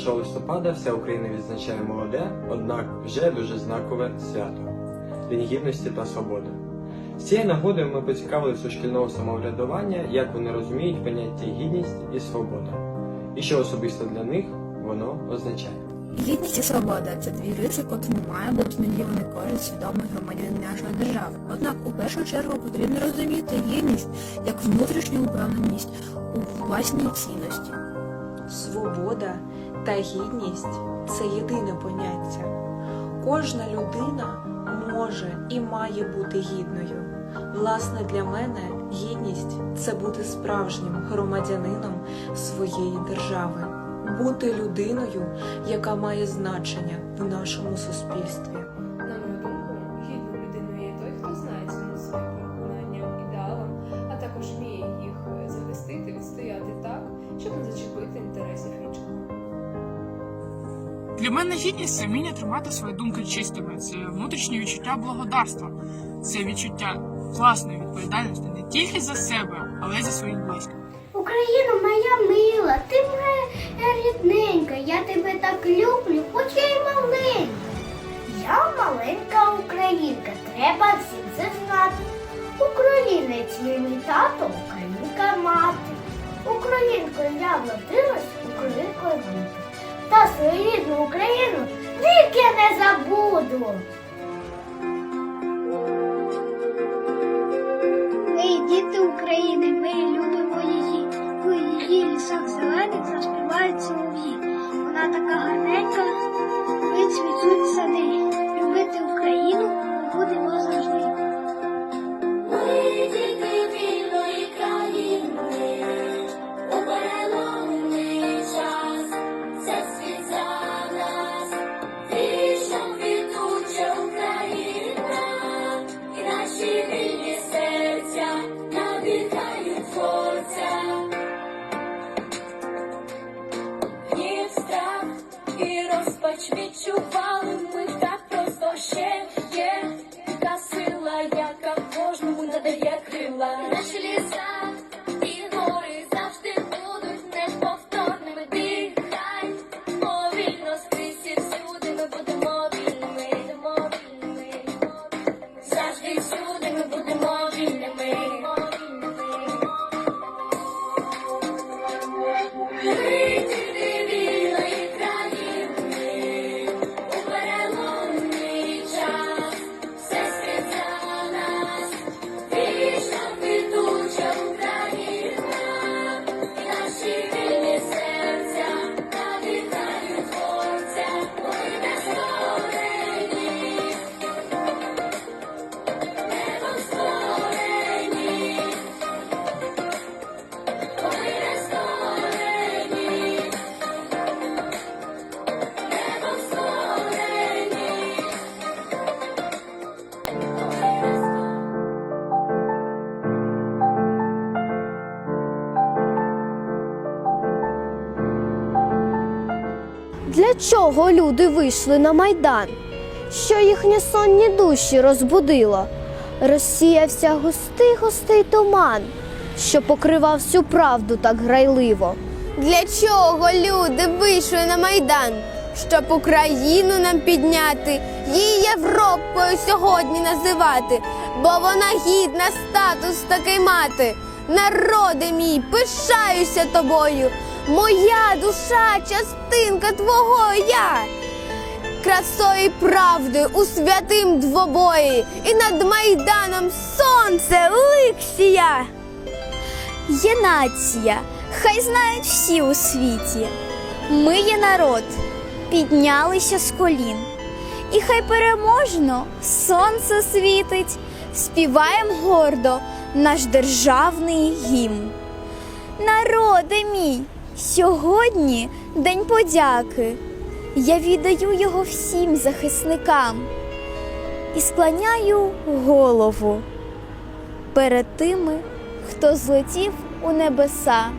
1 листопада вся Україна відзначає молоде, однак вже дуже знакове свято День гідності та свободи. З цієї нагоди ми поцікавилися у шкільного самоврядування, як вони розуміють поняття гідність і свобода, і що особисто для них воно означає. Гідність і свобода це дві риси, котрі має бути наділені кожен свідомий громадянин нашої держави. Однак у першу чергу потрібно розуміти гідність як внутрішню впевненість у власній цінності. Свобода та гідність це єдине поняття. Кожна людина може і має бути гідною. Власне, для мене гідність це бути справжнім громадянином своєї держави, бути людиною, яка має значення в нашому суспільстві. Для мене гідність це вміння тримати свої думки чистими, це внутрішнє відчуття благодарства, це відчуття власної відповідальності не тільки за себе, але й за своїх близьких. Україна моя мила, ти моя рідненька, я тебе так люблю, хоч я й маленька. Я маленька українка, треба всім це знати. Українець мій тато, українка мати. Українкою я вродилась, українкою бути. Та свою рідну Україну віки не забуду. Ми діти України, ми любимо її. У її лісах зелених заспівають солов'ї. Вона така гарненька, вицвітуть сади. Любити Україну ми будемо you Для чого люди вийшли на майдан? Що їхні сонні душі розбудило? Розсіявся густий густий туман, що покривав всю правду так грайливо. Для чого люди вийшли на майдан? Щоб Україну нам підняти, її Європою сьогодні називати, бо вона гідна статус такий мати. Народи мій, пишаюся тобою, моя душа, частинка твого я. Красою і правдою у святим двобої, і над майданом сонце лик сія. Є нація, хай знають всі у світі. Ми є народ, піднялися з колін. І хай переможно сонце світить, співаєм гордо наш державний гімн. Народи мій, сьогодні день подяки. Я віддаю його всім захисникам і склоняю голову перед тими, хто злетів у небеса.